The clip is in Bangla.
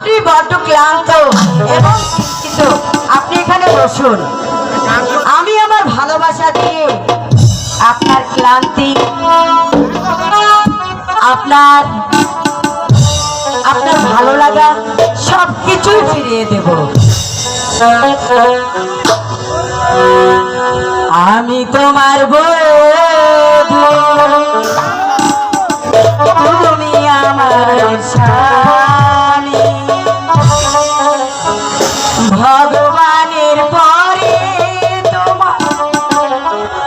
আপনি বড্ড ক্লান্ত এবং চিন্তিত আপনি এখানে বসুন। আমি আমার ভালোবাসা দিয়ে আপনার ক্লান্তি, আপনার আপনার ভালো লাগা সব কিছুই ফিরিয়ে দেব। আমি তোমার বধূ তুমি আমার স্বামী